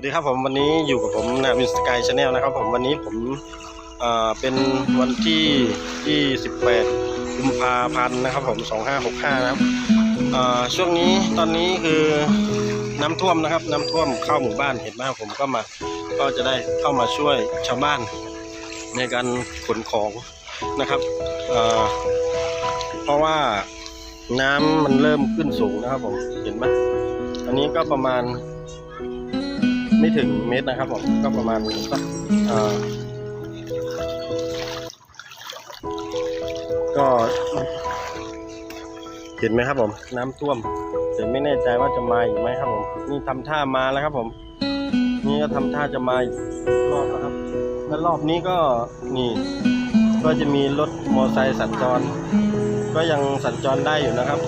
วัสดีครับผมวันนี้อยู่กับผมนะมิสกายชาแนลนะครับผมวันนี้ผมเป็นวันที่ที่18กุมภาพันธ์นะครับผม 2565 นะครับช่วงนี้ตอนนี้คือน้ำท่วมนะครับ น้ำท่วมเข้าหมู่บ้านเห็นไหมผมก็มาก็จะได้เข้ามาช่วยชาวบ้านในการขนของนะครับเอ่อเพราะว่าน้ำมันเริ่มขึ้นสูงนะครับผมเห็นไหมอันนี้ก็ประมาณ ไม่ถึงเมตรนะครับผมก็ประมาณสักก็เห็นไหมครับผม น้ำท่วมแต่ไม่แน่ใจว่าจะมาอีกไหมครับผม นี่ทำท่ามาแล้วครับผม นี่ก็ทำท่าจะมาอีกรอบแล้วครับ แล้วรอบนี้ก็นี่ ก็จะมีรถมอเตอร์ไซค์สัญจร ก็ยังสัญจรได้อยู่นะครับ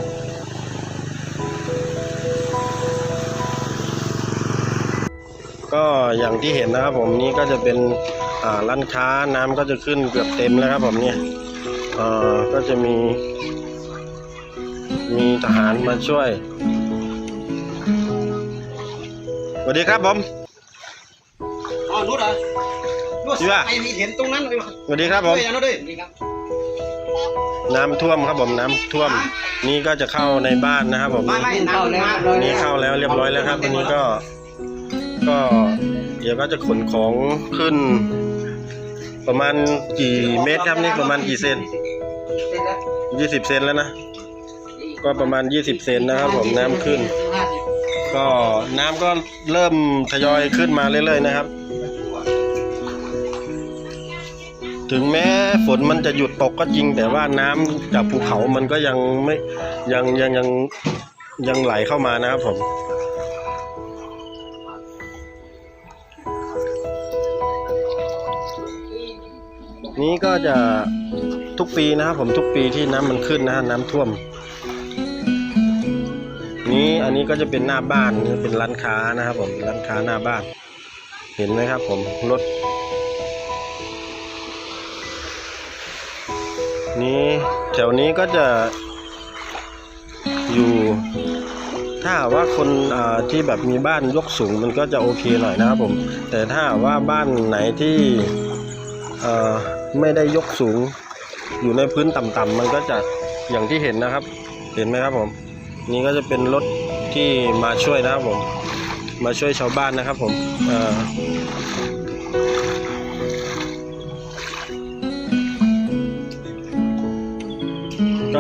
ก็อย่างที่เห็นนะครับผมนี่ก็จะเป็นอ่าร้านค้าน้ำก็จะขึ้นเกือบเต็มแล้วครับผมเนี่ยเอ่อก็จะมี มีทหารมาช่วยสวัสดีครับผมอ๋อนุชเหรอนุชที่ว่าไอ้มีเห็นตรงนั้นเลยว่ะสวัสดีครับผมเฮ้ยนุชด้วยนี่ครับน้ำท่วมครับผมน้ำท่วม นี่ก็จะเข้าในบ้านนะครับผมไม่ไม่น้ำมาอันนี้เข้าแล้วเรียบร้อยแล้วครับอันนี้ก็ ก็เดี๋ยวก็จะขนของขึ้น ประมาณกี่เมตรครับนี่ประมาณกี่เซนยี่สิบเซนแล้วนะ ก็ประมาณยี่สิบเซนนะครับผมน้ำขึ้น ก็น้ำก็เริ่มทยอยขึ้นมาเรื่อยๆนะครับ ถึงแม้ฝนมันจะหยุดตกก็จริง แต่ว่าน้ำจากภูเขามันก็ยังไม่ยังยังยังยังไหลเข้ามานะครับผม นี้ก็จะทุกปีนะครับผมทุกปีที่น้ำมันขึ้นนะฮะน้ำท่วม นี้อันนี้ก็จะเป็นหน้าบ้านนี่เป็นร้านค้านะครับผมร้านค้าหน้าบ้าน เห็นไหมครับผมรถนี้แถวนี้ก็จะอยู่ ถ้าว่าคนที่แบบมีบ้านยกสูงมันก็จะโอเคหน่อยนะครับผม แต่ถ้าว่าบ้านไหนที่ ไม่ได้ยกสูงอยู่ในพื้นต่ำๆมันก็จะอย่างที่เห็นนะครับ เห็นไหมครับผม นี่ก็จะเป็นรถที่มาช่วยนะครับผม มาช่วยชาวบ้านนะครับผม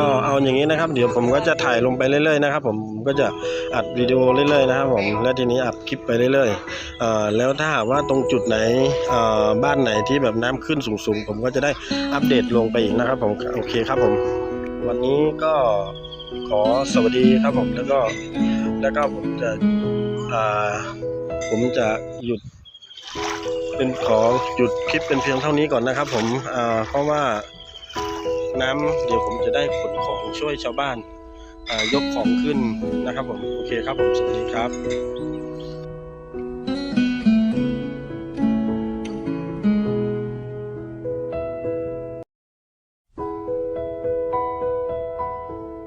ก็เอาอย่างนี้นะครับ เดี๋ยวผมก็จะถ่ายลงไปเรื่อยๆนะครับผมผมก็จะอัดวิดีโอเรื่อยๆนะครับผมและทีนี้อัดคลิปไปเรื่อยๆแล้วถ้าหากว่าตรงจุดไหนบ้านไหนที่แบบน้ำขึ้นสูงๆ ผมก็จะได้อัปเดตลงไปอีกนะครับผมโอเคครับผม วันนี้ก็ขอสวัสดีครับผมแล้วก็แล้วก็ผมจะผมจะหยุดเป็นขอหยุดคลิปเป็นเพียงเท่านี้ก่อนนะครับผมเพราะว่า น้ำเดี๋ยวผมจะได้ขนของช่วยชาวบ้านยกของขึ้นนะครับผม โอเคครับผม สวัสดีครับ